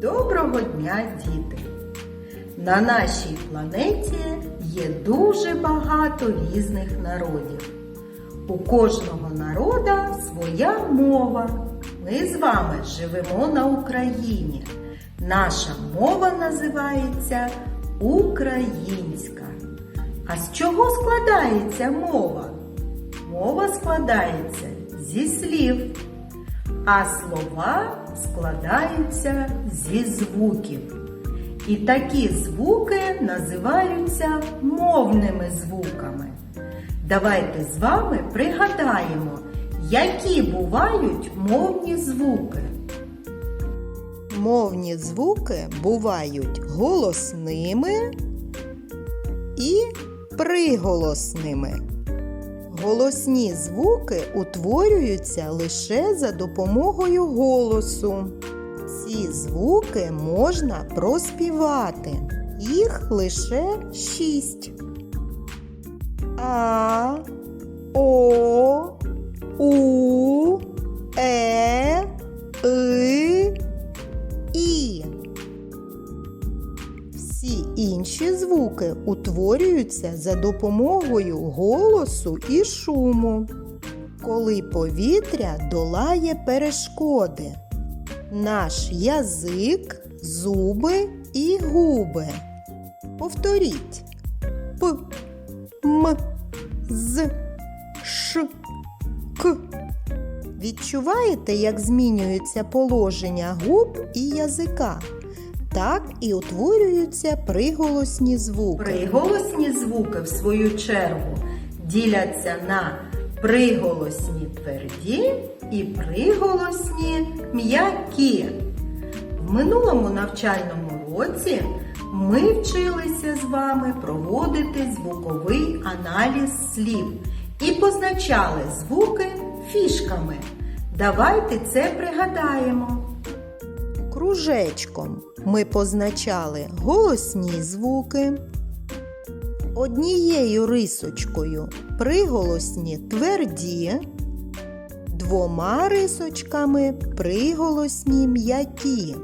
Доброго дня, діти! На нашій планеті є дуже багато різних народів. У кожного народа своя мова. Ми з вами живемо на Україні. Наша мова називається українська. А з чого складається мова? Мова складається зі слів, а слова складаються зі звуків. І такі звуки називаються мовними звуками. Давайте з вами пригадаємо, які бувають мовні звуки. Мовні звуки бувають голосними і приголосними. Голосні звуки утворюються лише за допомогою голосу. Ці звуки можна проспівати. Їх лише шість. А, О, У, Е, інші звуки утворюються за допомогою голосу і шуму, коли повітря долає перешкоди. Наш язик, зуби і губи. Повторіть П, М, З, Ш, К. Відчуваєте, як змінюється положення губ і язика? Так і утворюються приголосні звуки. Приголосні звуки, в свою чергу, діляться на приголосні тверді і приголосні м'які. В минулому навчальному році ми вчилися з вами проводити звуковий аналіз слів і позначали звуки фішками. Давайте це пригадаємо. Кружечком ми позначали голосні звуки. Однією рисочкою приголосні тверді, двома рисочками приголосні м'які.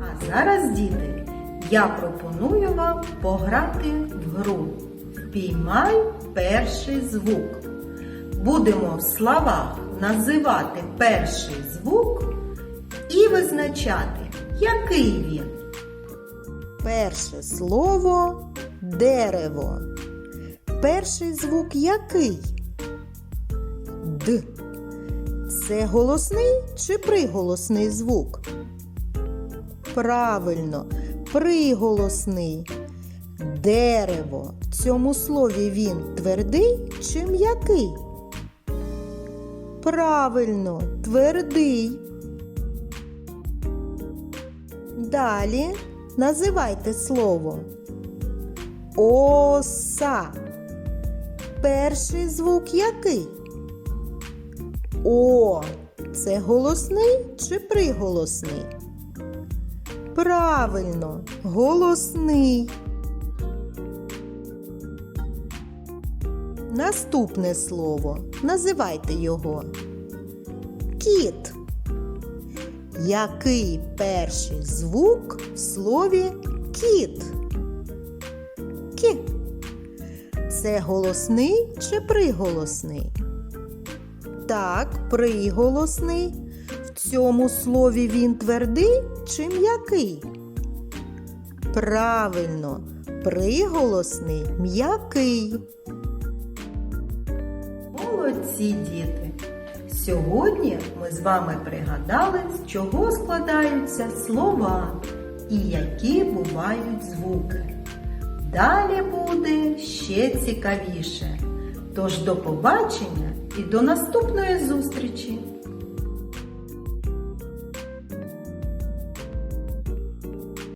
А зараз, діти, я пропоную вам пограти в гру. Впіймай перший звук. Будемо в словах називати перший звук і визначати, який він. Перше слово дерево. Перший звук який? Д. Це голосний чи приголосний звук? Правильно, приголосний. Дерево. В цьому слові він твердий чи м'який? Правильно, твердий. Далі називайте слово. Оса. Перший звук який? О. Це голосний чи приголосний? Правильно, голосний. Наступне слово. Називайте його. Кіт. Який перший звук в слові кіт? Кі. Це голосний чи приголосний? Так, приголосний. В цьому слові він твердий чи м'який? Правильно, приголосний м'який. Молодці діти! Сьогодні ми з вами пригадали, з чого складаються слова і які бувають звуки. Далі буде ще цікавіше. Тож до побачення і до наступної зустрічі!